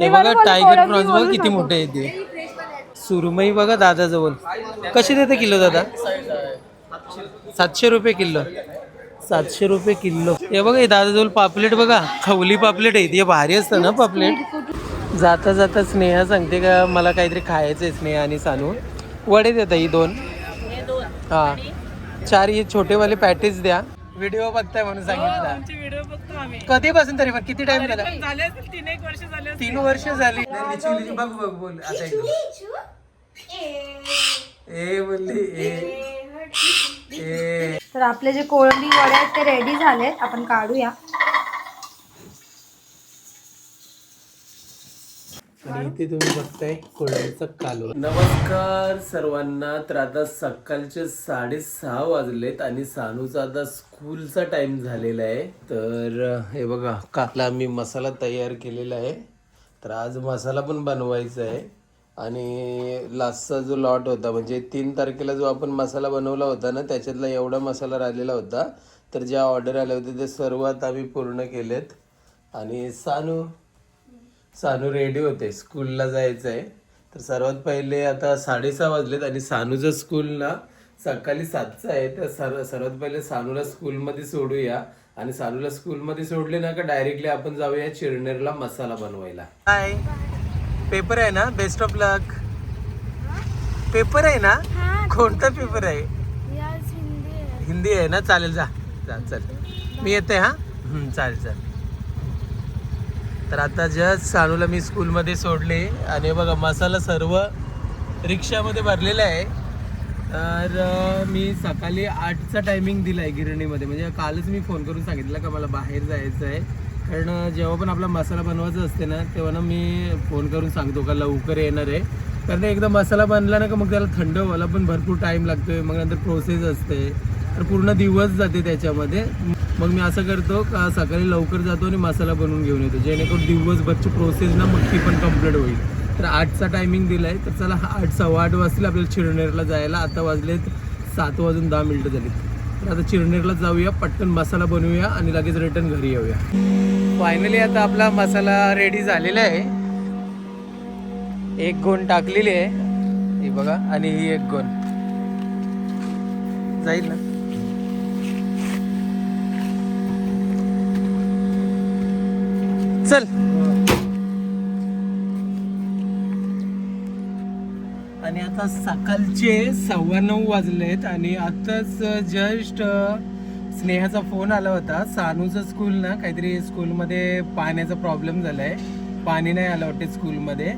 हे बघा tiger prawns बघा किती मोठे आहे ते सुरमई बघा दादा जवळ कशी देते किलो दादा? सातशे रुपये किलो. सातशे रुपये किलो. हे बघा हे दादाजवळ पापलेट बघा. खवली पापलेट आहे हे भारी असतं ना पापलेट? जाता जाता स्नेहा सांगते का मला काहीतरी खायचं आहे स्नेहा आणि सानू. वडे देता ही दोन. हा. चार हे छोटेवाले पॅटीस द्या. व्हिडिओ बघताय म्हणून सांगितलं. व्हिडिओ बघतो आम्ही. कधीपासून तरी पण किती टाइम झाला? झाले असतील तीन एक वर्ष झाले असतील. तीन वर्ष झाली. लिचू, लिचू, बघ बघ बोल आता एकदम. ए. बोलली ए. ए तर आपले जे कोळंबी वडे आहेत ते रेडी झालेत. आपण काढूया. आणि इथे तुम्ही बघताय कोळ्याचा कालवा नमस्कार सर्वांना. तर आता सकाळचे साडेसहा वाजलेत आणि सानूचा आता स्कूलचा टाइम झालेला आहे. तर हे बघा काल आम्ही मसाला तयार केलेला आहे. तर आज मसाला पण बनवायचा आहे. आणि लास्टचा जो लॉट होता म्हणजे तीन तारखेला जो आपण मसाला बनवला होता ना त्याच्यातला एवढा मसाला राहिलेला होता. तर ज्या ऑर्डर आल्या होत्या ते सर्व आता आम्ही पूर्ण केलेत. आणि सानू सानू रेडी होते. स्कूलला जायचं आहे तर सर्वात पहिले आता साडेसहा वाजलेत आणि सानूचं स्कूल ना सकाळी सातचं आहे. तर सर्व सर्वात पहिले सानूला स्कूलमध्ये सोडूया. आणि सानूला स्कूलमध्ये सोडले ना का डायरेक्टली आपण जाऊया चिरनेरला मसाला बनवायला. हाय पेपर आहे ना? बेस्ट ऑफ लक पेपर आहे ना? कोणता पेपर आहे? हिंदी आहे. ना? चालेल जा. जा चल. मी येते हा? चालेल चालेल. तर आता जस्ट सानूला मी स्कूलमध्ये सोडले. आणि बघा मसाला सर्व रिक्षामध्ये भरलेला आहे. तर मी सकाळी आठचा टायमिंग दिला आहे गिरणीमध्ये. म्हणजे कालच मी फोन करून सांगितलं का मला बाहेर जायचं आहे. कारण जेव्हा पण आपला मसाला बनवायचा असते ना तेव्हा ना मी फोन करून सांगतो का लवकर येणार आहे. कारण एकदा मसाला बनला ना का मग त्याला थंड व्हायला पण भरपूर टाईम लागतोय. मग नंतर प्रोसेस असते. तर पूर्ण दिवस जाते त्याच्यामध्ये. मग मी असं करतो का सकाळी लवकर जातो आणि मसाला बनवून घेऊन येतो. जेणेकरून दिवसभरची प्रोसेस ना मग ती पण कंप्लीट होईल. तर आठचा टायमिंग दिला आहे तर चला आठ सव्वा आठ वाजतील आपल्याला चिरनेरला जायला. आता वाजलेत सात वाजून दहा मिनटं झाली तर आता चिरनेरला जाऊया पटकन मसाला बनवूया आणि लगेच रिटर्न घरी येऊया. फायनली आता आपला मसाला रेडी झालेला आहे. एक गोण टाकलेली आहे. ही बघा आणि ही एक गोण. जाईल ना? चल. आणि आता सकाळचे सव्वा नऊ वाजलेत आणि आताच जस्ट स्नेहाचा फोन आला होता. सानूचं स्कूल ना काहीतरी स्कूलमध्ये पाण्याचा प्रॉब्लेम झालाय. पाणी नाही आलं वाटते स्कूलमध्ये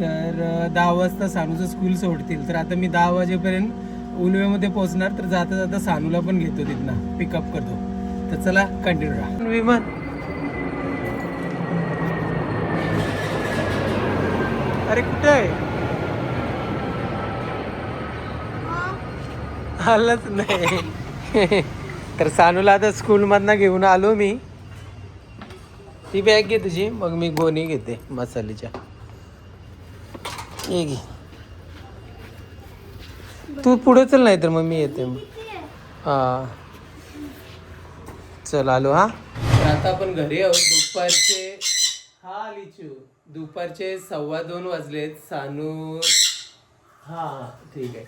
तर दहा वाजता सानूचं स्कूल सोडतील. तर आता मी दहा वाजेपर्यंत उलवेमध्ये पोहोचणार. तर जाता जाता सानूला पण घेतो तिथनं. पिकअप करतो. तर चला कंटिन्यू राहा. विमान अरे कुठे आहे? आलंच नाही. तर सानूला आता स्कूलमधनं घेऊन आलो मी. ती बॅग घे तुझी मग मी गोणी घेते मसाल्याच्या. ये घे. तू पुढे चल नाही तर मग मी येते मग. हा. चल आलो हा. तर आता आपण घरी आहोत दुपारचे हा लिचू. दुपारचे सव्वा दोन वाजलेत. सानू हा ठीक आहे.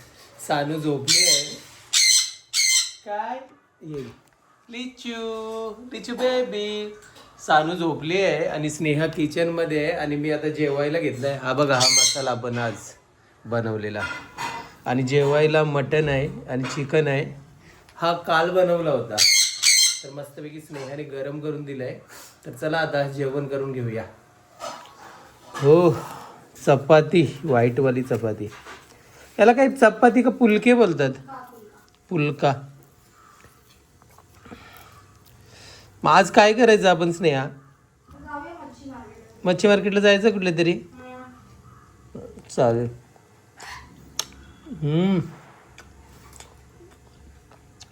सानू झोपली आहे काय? येईल लिचू लिचू बेबी सानू झोपली आहे आणि स्नेहा किचनमध्ये आहे आणि मी आता जेवायला घेतलाय. हा बघा हा मसाला आपण आज बनवलेला. आणि जेवायला मटन आहे आणि चिकन आहे. हा काल बनवला होता. तर मस्तपैकी स्नेहाने गरम करून दिलाय. तर चला आता जेवण करून घेऊया. हो चपाती व्हाईटवाली चपाती. याला काही चपाती का पुलके बोलतात? पुलका. मग आज काय करायचं आपण स्नेहा? मच्छी मार्केटला जायचं कुठल्या तरी? चालेल.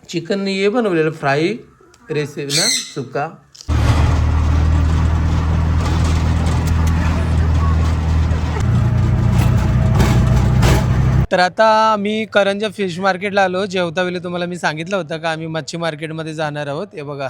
चिकन हे बनवलेलं फ्राय रेसिपी ना सुका. तर आता आम्ही करंजा फिश मार्केटला आलो. जेवता वेळी तुम्हाला मी सांगितलं होतं का आम्ही मच्छी मार्केटमध्ये जाणार आहोत. हे बघा.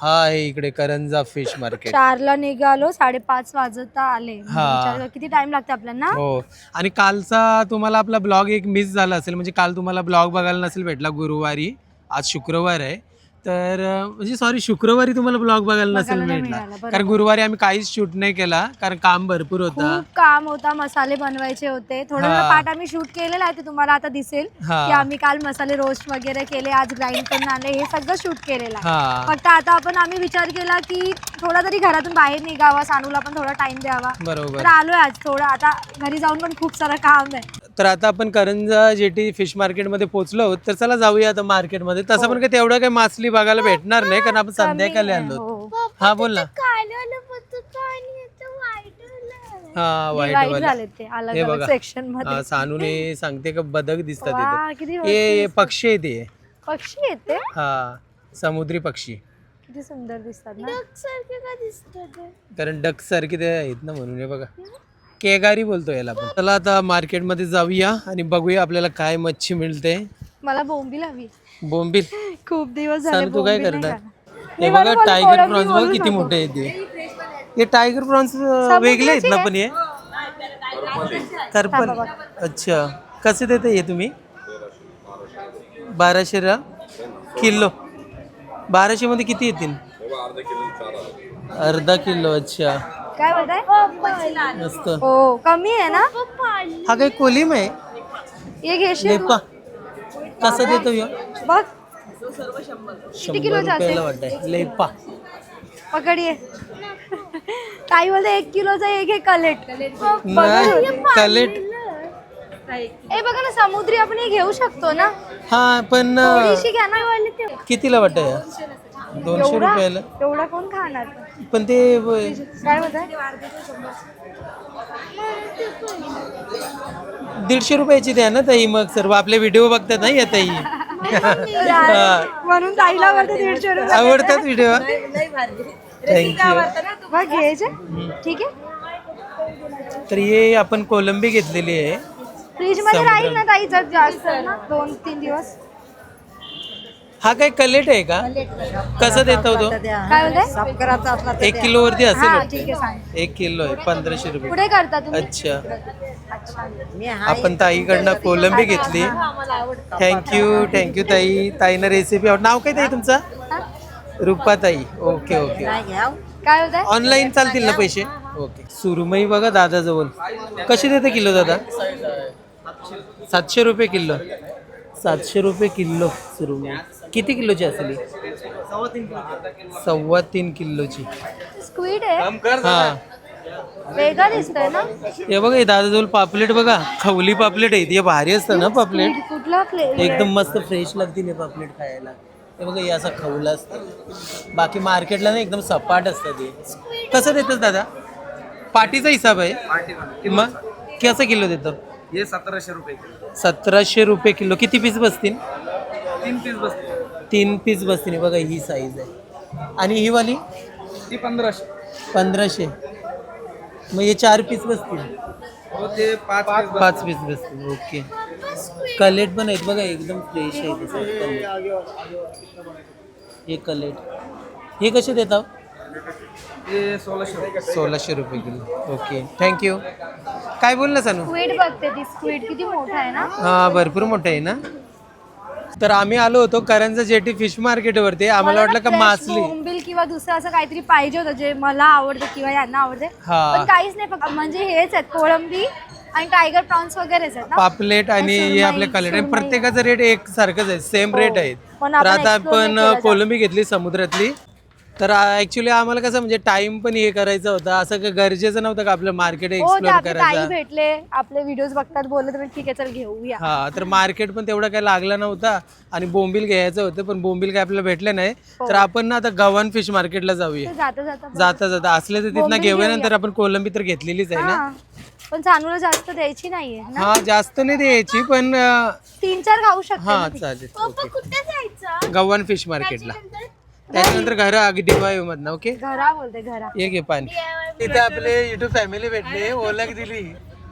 हा आहे इकडे करंजा फिश मार्केट. चारला निघालो. साडेपाच वाजता आले. हा. विचार कर, किती टाइम लागते आपल्याला हो. आणि कालचा तुम्हाला आपला ब्लॉग एक मिस झाला असेल. म्हणजे काल तुम्हाला ब्लॉग बघायला नसेल भेटला गुरुवारी. आज शुक्रवार आहे. तर म्हणजे सॉरी शुक्रवारी तुम्हाला ब्लॉग बघायला नसेल बघायला नाही भेटला. मिळाला, बरोबर. कारण गुरुवारी आम्ही काहीच शूट नाही केला कारण काम भरपूर होता. खूप काम होता मसाले बनवायचे होते. थोडं हा. थोडं पार्ट आम्ही शूट केलेलं आहे ते तुम्हाला आता दिसेल. हा. की आम्ही काल मसाले रोस्ट वगैरे केले आज ग्राइंड करून आणले हे सगळं शूट केलेलं आहे. हा. फक्त आता आपण आम्ही विचार केला की थोडा तरी घरातून बाहेर निघावा सानूला पण थोडा टाइम द्यावा. बरोबर. तर आलोय आज थोडं. आता घरी जाऊन पण खूप सारं काम आहे. तर आता आपण करंजा जेटी फिश मार्केटमध्ये पोहोचलो आहोत तर चला जाऊया आता मार्केटमध्ये. तसं पण काही तेवढं काही मासली बघायला भेटणार नाही कारण आपण संध्याकाळी आलो हो. हा बोल. ना हा वाईट हे बघा. सेक्शन हा, सानूने सांगते का बदक दिसतात हे पक्षी आहे ते पक्षी येते हा समुद्री पक्षी. किती सुंदर दिसतात ना. कारण डक सारखे ते आहेत ना म्हणून हे बघा. केगारी बोलतो याला आपण. चला आता मार्केटमध्ये जाऊया आणि बघूया आपल्याला काय मच्छी मिळते. मला बोंबील हवी बोंबील? खूप दिवस झाले सांग तू काय बोंबील नाही करणार खाल्लं. हे बघा टायगर प्रॉन्स बघ किती मोठे आहेत ते. हे टायगर प्रॉन्स वेगळे आहेत ना पण हे? करपल अच्छा. कसे देते हे तुम्ही? बाराशे रा? किलो. बाराशे मध्ये किती येतील? अर्धा किलो अच्छा. काय बोलताय? मस्त. हो कमी आहे ना? हा काही कोलिम आहे? हे घेशील लेपा. कसा देतो ह्यो? बघ. शंभर किलोचा? रुपयाला लेपा. पकड ये. ताई बोलते एक किलोचा एक हे कलेट. नाही कलेट. ए बघा ना समुद्री आपण हे घेऊ शकतो ना? हा पण अं, थोडीशी घ्या ना. कितीला वाटत दोनशे एवढा? रुपयाला. एवढा कोण खाणार? पण ते व- काय दीडशे रुपयाची द्या ना ताई मग सर्व. आपले व्हिडिओ बघतात नाही या ताई. हा. म्हणून ताईला दीडशे रुपये. आवडतात व्हिडिओ. थँक्यू बघ घ्यायचे. ठीक आहे. तर हे आपण कोलंबी घेतलेली आहे. फ्रीजमध्ये राहील ना ताई जास्त ना दोन तीन दिवस. हा काय कलेट आहे का? कसा देतो तो? काय बोलताय? एक किलो वरती हा असेल ठीक आहे सांग. एक किलो आहे पंधराशे रुपये. पुढे करता तुम्ही? अच्छा. अच्छा आपण ताईकडनं कोलंबी घेतली. थँक्यू थँक्यू ताई. ताईनं रेसिपी आवड नाव काय ताई तुमचं? हा? रुपाताई. ओके ओके काय बोलताय? ऑनलाईन चालतील ना पैसे? ओके सुरमई बघा दादा जवळ कशी देते किलो दादा? सातशे रुपये किलो. सातशे रुपये किलो सुरमई. किती किलोची असेल? ही? सव्वा तीन किलोची. स्क्वीड आहे? हा. वेगळा दिसतोय ना? हे बघा हे दादाजवळ पापलेट बघा. खवली पापलेट आहे. हे भारी असतं ना पापलेट? कुठला फ्लेवर एकदम मस्त फ्रेश लागतील हे पापलेट खायला. हे बघा हे असं खवलं असतं. बाकी मार्केटला ना एकदम सपाट असतं ते. कसं देतोस दादा? पाटीचा हिसाब आहे. मग? कसं किलो देतो? हे सतराशे रुपये किलो. सतराशे रुपये किलो. किती पीस बसतील? तीन पीस बसते तीन पीस बसतील बघा ही साईज आहे. आणि ही वाली? ती पंधराशे. पंधराशे. मग हे चार पीस बसतील हो ते पाच पीस पाच पीस बसतील ओके. कलेट पण आहेत. बघा एकदम फ्रेश आहे ते सगळं. हे कलेट. हे कसे देतात हे सोळाशे रुपये. सोळाशे रुपये किलो. ओके. थँक्यू काय बोल ना सानू? स्क्वीड बघते ती. स्क्वीड किती मोठा आहे ना? हा भरपूर मोठं आहे ना? तर आम्ही आलो होतो करंजा जेटी फिश मार्केटवरती. आम्हाला वाटलं का मासली. बोंबील किंवा दुसरं असं काहीतरी पाहिजे होतं जे मला आवडतं किंवा यांना आवडते. हा. पण काहीच नाही फक्त म्हणजे हेच आहेत कोळंबी आणि टायगर प्रॉन्स वगैरेच आहेत ना. पापलेट आणि हे सुरमई, आपले कलेट. आणि सुरमई. प्रत्येकाचं रेट एक सारखंच आहे सेम रेट आहेत. पण तर आपण आता explore नाही आपण केलं जास्त. कोलंबी घेतली समुद्रातली. तर ऍक्च्युली आम्हाला कसं म्हणजे टाइम पण हे करायचं होतं. असं काही गरजेचं नव्हतं का आपलं मार्केट हो ते एक्सप्लोर आपले ताई करायचं? भेटले आपले व्हिडिओज बघतात बोलले तर ठीक आहे चल घेऊया. हा तर मार्केट पण तेवढा काही लागला नव्हता आणि बोंबील घ्यायचं होतं पण बोंबील काय आपल्याला भेटले नाही. हो. तर आपण ना आता गव्हाण फिश मार्केटला जाऊया. जाता जाता बघ. जाता जाता. असले तर तिथनं बोंबील घेऊया घेऊया. नंतर आपण कोलंबी तर घेतलेलीच आहे ना? हा. पण चानूला जास्त द्यायची नाहीये ना? हा जास्त नाही द्यायची पण अं, तीन चार खाऊ शकते हा. चालेल. ओके कुठे जायचं? गव्हाण फिश मार्केटला त्याच्यानंतर घर अगदी मधनं ओके घरा बोलते घरा. ये घे पाणी. इथे आपले युट्यूब फॅमिली भेटले ओळख दिली.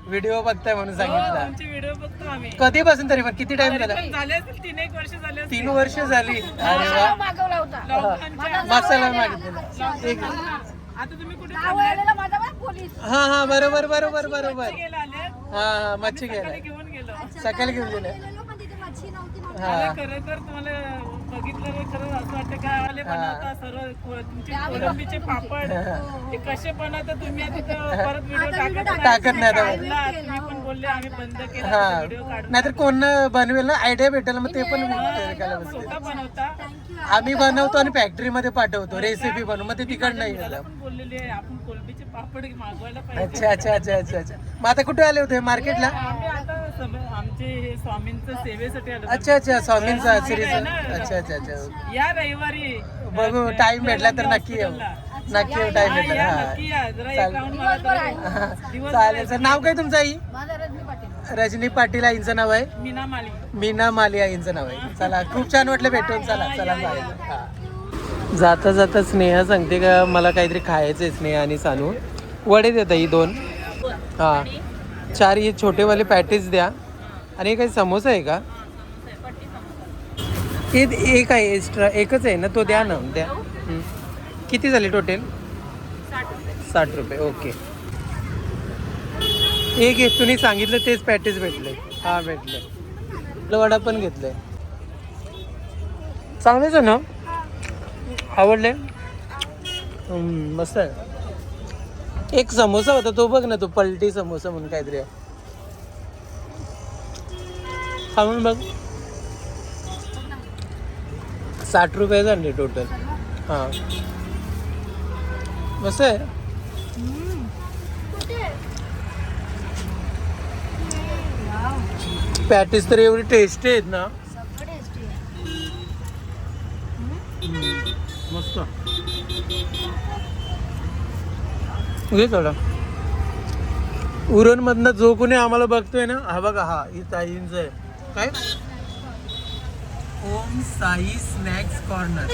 व्हिडिओ बघताय म्हणून हो, सांगितलं. आमचे व्हिडिओ बघतो आम्ही. कधीपासून तरी पण? किती टाइम तरी झाला पण झाले असतील तीन एक वर्ष झाले. तीन वर्ष झाली. अरे वा. मागवला होता. लॉकडाऊनच्या- मसाला मागितलेला. एक- आता तुम्ही कुठे आवडलेला माझा पण पोलीस. हा हा बरोबर बरोबर बरोबर. हा हा मच्छी घ्यायला. घेऊन गेलो. सकाळी घेऊन गेले. गेलेलो पण तिथे मच्छी नव्हती म्हणून. हा. खरोखर तुम्हाला बघितलं खरं असं वाटतं काय आले बनवता सर्व को- तुमचे कोलंबीचे पापड ते कसे बनवता तुम्ही आता तिथं परत व्हिडिओ टाकत टाकत नाही. आता. काढला. तुम्ही पण बोलले आम्ही बंद केला हा. व्हिडिओ काढून नाहीतर कोण बनवेल ना? आयडिया भेटेल मग ते पण. स्वतः बनवता. आम्ही बनवतो आणि फॅक्टरी मध्ये पाठवतो रेसिपी बनवून. मग ते तिकड नाही मला पण बोललेली आहे आपण कोलंबीचे पापड मागवायला पाहिजे. अच्छा अच्छा अच्छा अच्छा. अच्छा मग आता कुठे आले होते? मार्केटला आम्ही आता सम- आमचे हे स्वामींचं सेवेसाठी आलो. अच्छा अच्छा स्वामींचा सिरीज अच्छा अच्छा अच्छा. या रविवारी बघू टाइम भेटला तर नक्की येऊ. नक्की टाइम हा, भेटला. हा. चालेल. सर नाव काय तुमचं आई? रजनी पाटील. रजनी पाटील आईंचं नाव आहे? मीना माली. मीना माली आईंचं नाव आहे. चला खूप छान वाटलं भेटून. चला चला बाय हा. जाता जाता स्नेहा सांगते का मला काहीतरी खायचं आहे स्नेहा आणि सानू. वडे देता ही दोन. हां. चार हे छोटेवाले पॅटीज द्या. आणि हे काही समोसा आहे का? एक आहे एक्स्ट्रा एकच आहे ना तो द्या ना द्या. किती झाले टोटल साठ रुपये. ओके एक एक तुम्ही सांगितलं तेच पॅटीज भेटले. हा भेटले. वडा पण घेतलंय. चांगलेच आहे ना? आवडले? मस्त आहे. एक समोसा होता तो बघ ना तो पलटी समोसा म्हणून काहीतरी खाऊन बघ. साठ रुपये झाले टोटल हां. मस्त आहे. पॅटीस तर एवढी टेस्टी आहेत ना सगळं टेस्टी आहे मस्त घे थोडा उरण मधनं जो कोणी आम्हाला बघतोय ना हा बघा हा ही ताईंच आहे. काय? Om Sai snacks corner.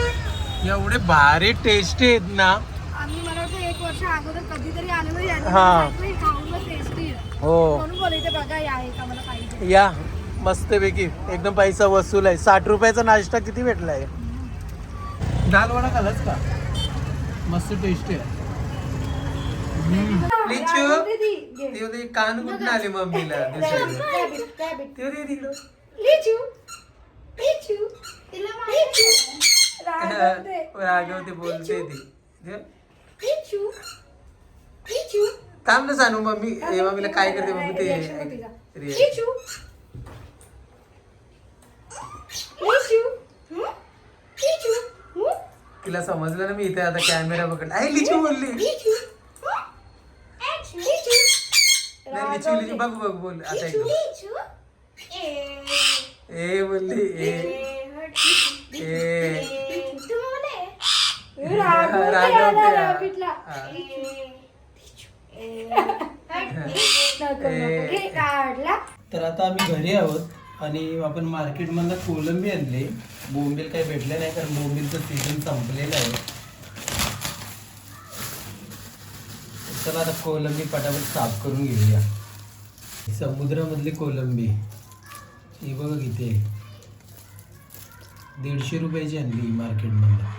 एवढे भारी टेस्टी आहेत ना. आम्ही मला वाटतं एक वर्ष अगोदर कधीतरी आलेलो यांनी हा. सांगितलं, हे आहे. हो. म्हणून बघा या एक आम्हाला पाहिजे. या मस्तपैकी. एकदम पैसा वसूल आहे. साठ रुपयाचा नाश्ता किती भेटलाय? दाल वडा खालाच का? मस्त टेस्टी आहे. लिचू. ते होते कान कुठून आले मम्मीला? rabbit. ते होते तिकडं. लिचू लिचू तिला लिचू. रागवते. बोलते ती. ते- लिचू लिचू. थांब ना सांगू मम्मी. ए, मम्मीला काय करते मम्मी ते हं? हं? तिला समजलं ना मी इथे आता कॅमेरा पकडला आई लिचू बोलली. हं? नाही बघ बघ बोल. आता ए ए बोलली. ए ए रागवते हा. काढला. तर आता आम्ही घरी आहोत आणि आपण मार्केटमधनं कोलंबी आणली. बोंबील काही भेटले नाही कारण बोंबीलचं सीझन संपलेलं आहे. चला आता कोलंबी पटापट साफ करून घेऊया. समुद्रामधली कोलंबी. ही बघा किती आहे दीडशे रुपयाची आणली मार्केटमधनं.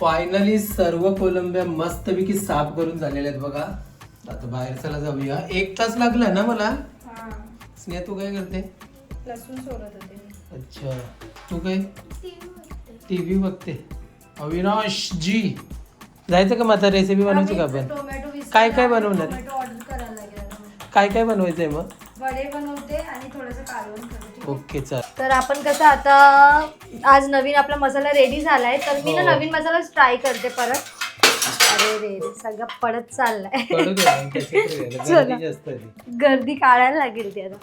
फायनली सर्व कोलंब्या मस्तपैकी साफ करून झालेल्या आहेत बघा. आता बाहेर चला जाऊया. एक तास लागला ना मला? स्नेहा तू काय करते? लसूण सोडत होते अच्छा. तू काय? टीव्ही बघते. अविनाश जी जायचं का माझा रेसिपी बनवायची का आपण? टोमॅटो काय काय बनवणार? टोमॅटो ऑर्डर करायला लागेल. आता. काय काय बनवायचंय मग? वडे बनवते आणि थोडंसं कालवण करते. ओके चल तर आपण कसं आता आज नवीन आपला मसाला रेडी झालाय तर मी ना हो. नवीन मसाला ट्राय करते परत. अरे रे रे सगळं पडत चाललाय. गर्दी काढायला लागेल ती आता.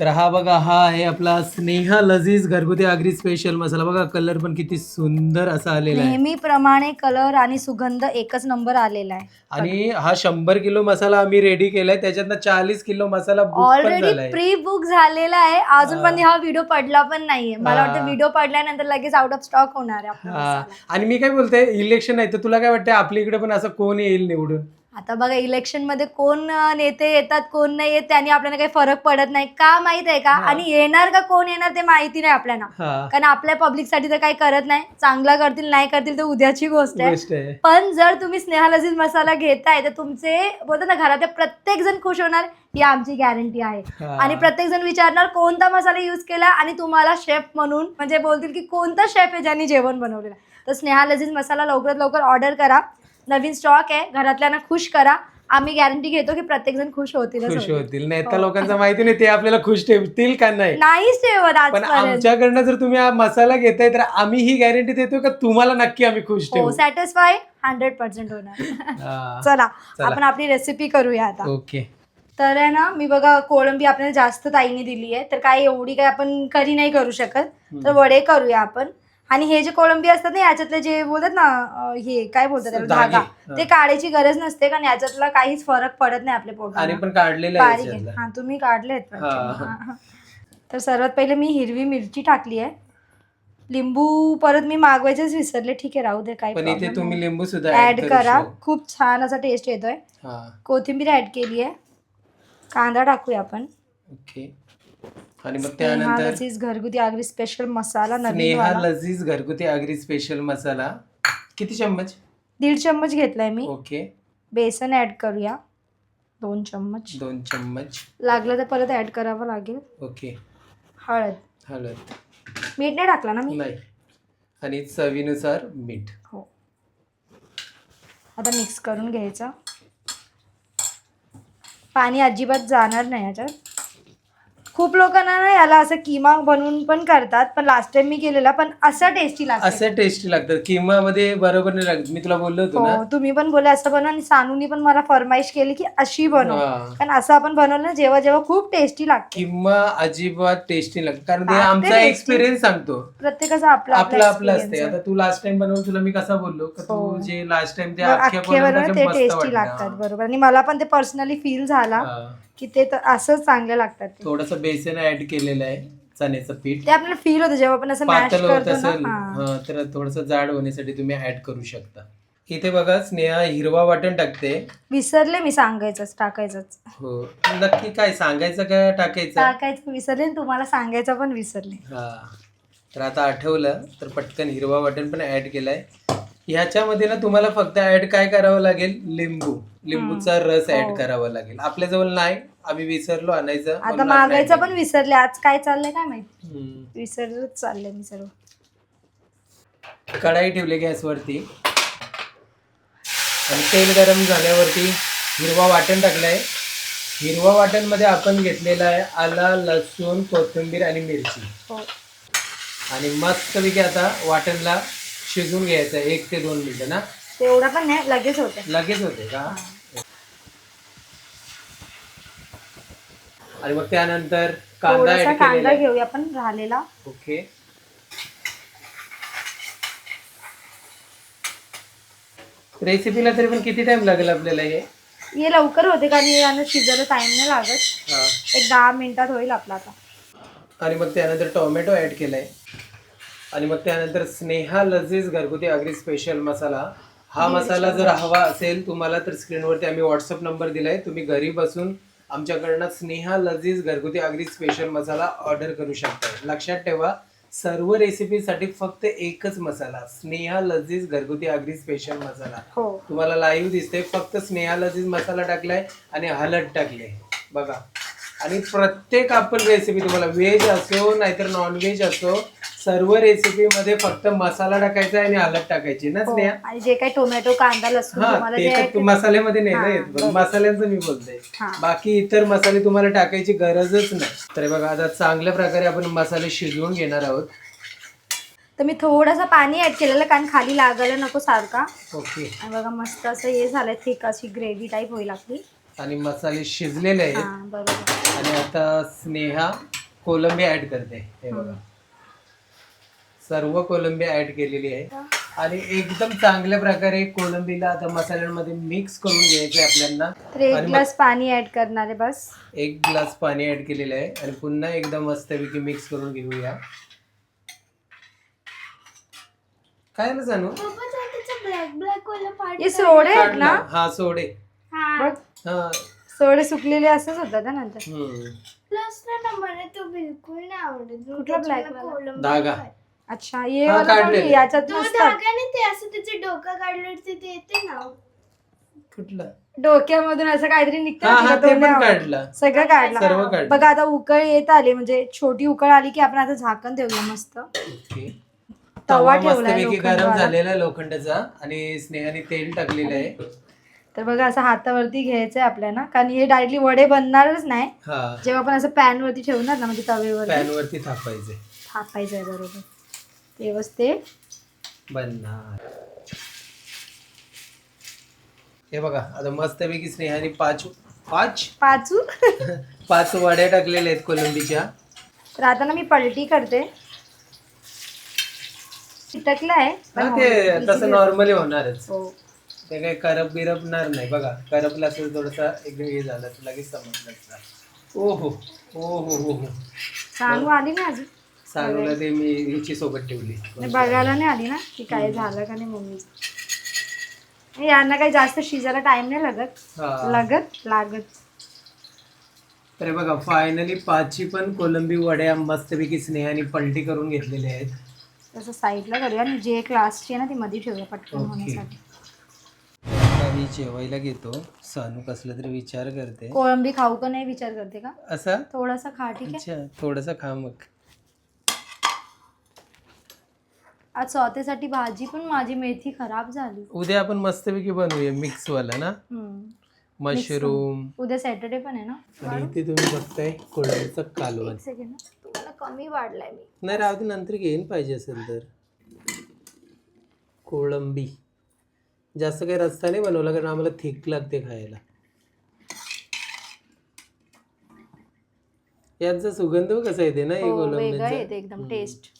तर हा बघा हा आहे आपला स्नेहा लजीज घरगुती आगरी स्पेशल मसाला. बघा कलर पण किती सुंदर असा आलेला आहे. नेहमीप्रमाणे कलर आणि सुगंध एकच नंबर आलेला आहे. आणि हा शंभर किलो मसाला आम्ही रेडी केलाय. त्याच्यातनं चाळीस किलो मसाला पण ऑलरेडी झालाय. प्री बुक झालेला आहे. अजून पण हा व्हिडिओ पडला पण नाहीये. मला हा. वाटतं व्हिडिओ पडल्यानंतर लगेच आउट ऑफ स्टॉक होणार आहे आपला हा. मसाला. आणि मी काय बोलते इलेक्शन आहे. तर तुला काय वाटतं आपल्या इकडे पण असं कोण येईल निवडून? आता बघा इलेक्शनमध्ये कोण नेते येतात कोण नाही येत त्यांनी आपल्याला काही फरक पडत नाही. का माहीत आहे का? आणि येणार का कोण येणार ते माहिती नाही आपल्याला. कारण आपल्या पब्लिकसाठी तर काही करत नाही. चांगला करतील नाही करतील तर उद्याची गोष्ट आहे. पण जर तुम्ही स्नेहा लजीज मसाला घेताय तर तुमचे बोलतात ना घरातले प्रत्येक जण खुश होणार ही आमची गॅरंटी आहे. आणि प्रत्येक जण विचारणार कोणता मसाला युज केला आणि तुम्हाला शेफ म्हणून? म्हणजे बोलतील की कोणता शेफ आहे ज्यांनी जेवण बनवलेलं. तर स्नेहा लजीज मसाला लवकरात लवकर ऑर्डर करा. नवीन स्टॉक आहे घरातल्यांना खुश करा. आम्ही गॅरंटी घेतो की प्रत्येक जण खुश होतील खुश होतील. नाही तर लोकांचं माहिती नाही ते आपल्याला खुश ठेवतील का नाही? नाहीच ठेवत पण आजपर्यंत. आमच्याकडनं जर तुम्ही हा मसाला घेताय तर आम्ही ही गॅरंटी देतो का तुम्हाला नक्की आम्ही खुश हो ठेवू? सॅटिस्फाय हंड्रेड पर्सेंट होणार. हा. चला चला. आपण आपली रेसिपी करूया आता. ओके. तर आहे ना मी बघा कोळंबी आपल्याला जास्त ताईने दिली आहे तर काय एवढी काय आपण करी नाही करू शकत. तर वडे करूया आपण. आणि हे जे कोळंबी असतात ना याच्यातले जे बोलतात ना अं, हे काय बोलतात त्याला? धागे. धागा. हा. ते काढायची गरज नसते कारण याच्यातला काहीच फरक पडत नाही आपल्या आणि पण काढलेलं आहे बारीक आहे याच्यातलं. हा तुम्ही काढलेत हा. हा, हा. तर सर्वात पहिले मी हिरवी मिरची टाकली आहे. लिंबू परत मी मागवायचेच विसरले. ठीक आहे राहू दे काय पण इथे तुम्ही लिंबू सुद्धा ऍड करू. खूप छान असा टेस्ट येतोय. हा. कोथिंबीर ऍड केली आहे. कांदा टाकूया आपण. ओके आणि मग त्यानंतर लजीज घरगुती आगरी स्पेशल मसाला नवीन स्नेहा वाला. लजीज घरगुती आगरी स्पेशल मसाला. किती चम्मच? दीड चम्मच घेतलाय मी. ओके. बेसन ऍड करूया. दोन चम्मच. दोन चम्मच. लागलं तर परत ऍड करावं लागेल. ओके. हळद. हळद. मीठ नाही टाकला ना मी? नाही. आणि चवीनुसार मीठ. हो. आता मिक्स करून घ्यायचं. पाणी अजिबात जाणार नाही याच्यात. खूप लोकांना ना याला असं किमा बनवून पण करतात पण लास्ट टाइम मी केलेला पण असं टेस्टी लागतं. असं टेस्टी लागतात किमा मध्ये बरोबर नाही लागत. मी तुला बोललो होतो ना. हो तुम्ही पण बोले असं बनवा. आणि सानूनी पण मला फरमाईश केली की अशी बनव. हा. कारण असं आपण बनवलं ना जेव्हा जेव्हा खूप टेस्टी लागते. किंवा अजिबात टेस्टी लागत. कारण ते लागते आमचा tasty. एक्सपिरियन्स सांगतो. प्रत्येकाचा आपला आपलं आपलं असते experience आता तू लास्ट टाइम बनवून तुला मी कसा बोललो? का तू हो. जे लास्ट टाइम ते आहे. अख्ख्या अख्खे बनवलं ते मस्त टेस्टी लागतात. बरोबर. आणि मला पण ते पर्सनली फील झाला. हा. की ते तर असंच चांगले लागतात ते. थोडस बेसन ऍड केलेलं आहे चण्याचं पीठ. ते आपल्याला फील होतं जेव्हा आपण असं मॅश पातळ होत करतो असेल ना हा. हा, तर थोडस जाड होण्यासाठी तुम्ही ऍड करू शकता. इथे बघा स्नेहा हिरवा वाटण टाकते. विसरले मी सांगायचंच टाकायचंच. हो नक्की काय सांगायचं का टाकायचं? टाकायचं विसरले आणि तुम्हाला सांगायचं पण विसरले. हा. तर आता आठवलं तर पटकन हिरवा वाटण पण ऍड केलाय. ह्याच्यामध्ये ना तुम्हाला फक्त ऍड काय करावं लागेल? लिंबू. लिंबूचा रस ऍड हो. करावा लागेल. आपल्याजवळ नाही. आम्ही विसरलो आणायचं आता म्हणून मागायचं पण विसरले. आज काय चाललंय काय माहिती? हम्म. विसरलंच चाललंय मी सर्व. कढाई ठेवली गॅसवरती. आणि तेल गरम झाल्यावरती हिरवा वाटण टाकलाय. हिरवा वाटणमध्ये आपण घेतलेला आहे आला लसूण कोथिंबीर आणि मिरची. हो. आणि मस्तपैकी आता वाटणला शिजवून घ्यायचं एक ते दोन मिनिटं ना? तेवढं पण नाही लगेच होते. लगेच होते का? आणि मग त्यानंतर कांदा थोडासा ऍड कांदा केलेला. घेऊया आपण राहिलेला. ओके. रेसिपीला तरी पण किती टाइम लागेल आपल्याला हे? हे लवकर होते कारण यानं शिजायला टाइम नाही लागत. हा. एक दहा मिनिटात होईल आपला आता. आणि मग त्यानंतर टोमॅटो ऍड केलाय. आणि मग त्यानंतर स्नेहा लजीज घरगुती आगरी स्पेशल मसाला. हा मसाला जर हवा असेल तुम्हाला तर स्क्रीनवरती आम्ही व्हॉट्सअप नंबर दिलाय. तुम्ही घरी बसून आमच्याकडनं स्नेहा लजीज घरगुती आगरी स्पेशल मसाला ऑर्डर करू शकता. लक्षात ठेवा सर्व रेसिपीसाठी फक्त एकच मसाला स्नेहा लजीज घरगुती आगरी स्पेशल मसाला. हो. तुम्हाला लाईव्ह दिसते फक्त स्नेहा लजीज मसाला टाकलाय आणि हळद टाकले बघा. आणि प्रत्येक आपण रेसिपी तुम्हाला व्हेज असो नाहीतर नॉन व्हेज असो सर्व रेसिपी मध्ये फक्त मसाला टाकायचा आणि हळद टाकायची ना हो. स्नेहा? आणि जे काही टोमॅटो कांदा लसूण हा तुम्हाला ते जे तर आहे तू ते- मसाल्यामध्ये नाही ना हा, येत. बरोबर. मसाल्यांचं मी बोलतोय हा. बाकी इतर मसाले तुम्हाला टाकायची गरजच नाही. तर हे बघा आता चांगल्या प्रकारे आपण मसाले शिजवून घेणार आहोत. तर मी थोडासा पाणी ऍड केलेलं कारण खाली लागायला नको सारखा. ओके. आणि बघा मस्त असं हे झालंय थिक अशी ग्रेव्ही टाईप होईल आपली. आणि मसाले शिजलेले आहेत. हा बरोबर. आणि आता स्नेहा कोलंबी ऍड करते. हे बघा. सर्व कोलंबी ऍड केलेली आहे. आणि एकदम चांगल्या प्रकारे कोलंबीला आता मसाल्यांमध्ये मिक्स करून घ्यायचे आपल्याला एक आणि ग्लास पाणी ऍड करणार आहे बस. एक ग्लास पाणी ऍड केलेलं आहे. आणि पुन्हा एकदा मस्तपैकी मिक्स करून घेऊया. काय ना जाणू हे सोडे आहेत ना. हा सोडे. बघ. हा. सोडे सुकलेले असंच होतात ना नंतर. हम्म. बिलकुल नाही आवडत. कुठला black धागा. अच्छा हे हा, वाला काढलेलं. थोडी, याच्यात तो नसतात धागा नाही ते असं त्याचं डोकं काढलं ते ते येते ना. कुठलं? डोक्यामधून असं काहीतरी निघतं हा हा ते पण. काढलं. सगळं काढलं. सर्व काढलं. बघा आता उकळ येत आली म्हणजे छोटी उकळ आली की आपण आता झाकण ठेवूया मस्त. ओके. तवा तवा ठेवलाय मस्तपैकी गरम लोखंडवाला. झालेला आहे लोखंडाचा आणि स्नेहाने तेल टाकलेलं आहे. तर बघा असं हातावरती घ्यायचंय आपल्याला कारण हे डायरेक्टली वडे बनणारच नाही. हा. जेव्हा आपण असं पॅन वरती ठेवणार ना म्हणजे तवेवर पॅन वरती थापायचे थापायचं आहे बरोबर. तेव्हाच ते बनणार हे बघा आता मस्तपैकी स्नेहाने पाच पाच? पाचू. पाच वड्या टाकलेल्या आहेत कोलंबीच्या. तर आता ना मी पलटी करते. चिटकलं आहे पण हा ते तसं. नॉर्मली होणारच. हो. ते काही करप बिरपणार नाही. बघा करपलं असेल थोडसा एकदम हे झालं तर लगेच समजलं. ओ हो हो हो हो सांगू आली ना अजून? सांगलं ते मी हिची सोबत ठेवली. नाही, बघायला नाही आली ना की काय झालं का नाही मम्मीचं. यांना काही जास्त शिजायला टाइम नाही लागत. हा. लागत लागत. तर हे बघा फायनली पाचची पण कोलंबी वड्या मस्तपैकी स्नेहाने पलटी करून घेतलेल्या आहेत. तसं साईडला करूया आणि जे क्लासची आहे ना ती मध्ये ठेवूया पटकन. होण्यासाठी. आता मी जेवायला घेतो. सानू कसला तरी विचार करते. कोळंबी खाऊ का नाही विचार करते का? असा? थोडासा खा ठीक आहे? अच्छा थोडासा खा मग. आज स्वतःसाठी भाजी पण माझी मेथी खराब झाली. उद्या आपण मस्तपैकी बनवूया मिक्स वाला ना? हम्म. मशरूम. उद्या सॅटर्डे पण आहे ना? आणि इथे तुम्ही बघताय कोळंबीचं कालवण. एक सेकंड तुम्हाला कमी वाढलाय मी. नाही राहू दे नंतर घेईन पाहिजे असेल तर. कोळंबी. जास्त काही रस्ता नाही बनवला कारण आम्हाला थिक लागते खायला. यांचा सुगंध बघ कसा येते ना हे हो, वेगळं कोलंबीचा येते एकदम टेस्ट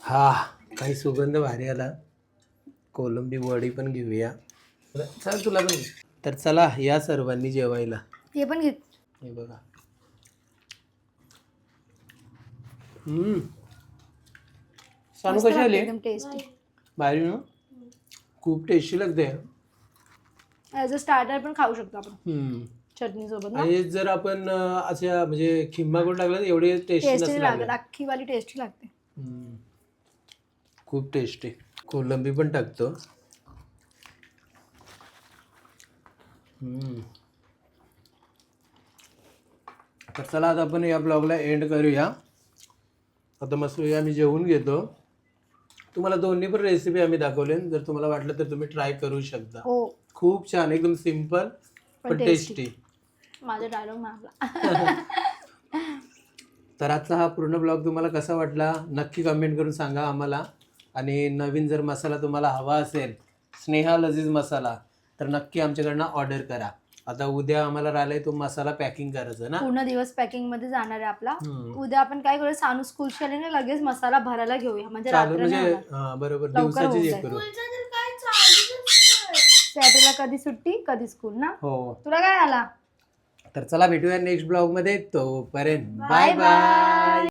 हा काही सुगंध भारी आला. कोलंबी वडी पण घेऊया. चल तुला पण. घे. तर चला या सर्वांनी जेवायला. ते पण घेत. हे बघा. हम्म. सानू कशी आली? एकदम टेस्टी भारी ना खूप टेस्टी लागते. ॲज अ स्टार्टर पण खाऊ शकतो आपण. हम्म. चटणी सोबत ना? आणि जर आपण अं, अशा म्हणजे खिंबा करून टाकला तर एवढे टेस्टी टेस्टी लागत. अख्खी वाली टेस्टी लागते. हम्म. खूप टेस्टी कोलंबी पण टाकतो. तर चला आता आपण या ब्लॉगला एंड करूया. आता मस्त आम्ही जेवून घेतो. तुम्हाला दोन्ही पण रेसिपी आम्ही दाखवले. जर तुम्हाला वाटलं तर तुम्ही ट्राय करू शकता. हो. खूप छान एकदम सिंपल पण. टेस्टी माझा डायलॉग मारला तर आजचा हा पूर्ण ब्लॉग तुम्हाला कसा वाटला नक्की कमेंट करून सांगा आम्हाला. आणि नवीन जर मसाला तुम्हाला हवा असेल स्नेहा लजीज मसाला तर नक्की आमच्याकडनं ऑर्डर करा. आता उद्या आम्हाला राहिलाय तो मसाला पॅकिंग करायचा ना? पूर्ण दिवस पॅकिंगमध्ये जाणार आहे आपला. हम्म. उद्या आपण काय करूया सानू आले ना लगेच मसाला भरायला घेऊया. म्हणजे चालू रात्र नाही म्हणजे होणार. हा, बरोबर. लवकर दिवसाची होऊन हे जाईल. करू. स्कूलचं तर काय चालूच सॅटरला कधी सुट्टी? कधी स्कूल ना? हो. तुला काय आला? तर चला भेटूया नेक्स्ट ब्लॉगमध्ये. तोपर्यंत बाय. बाय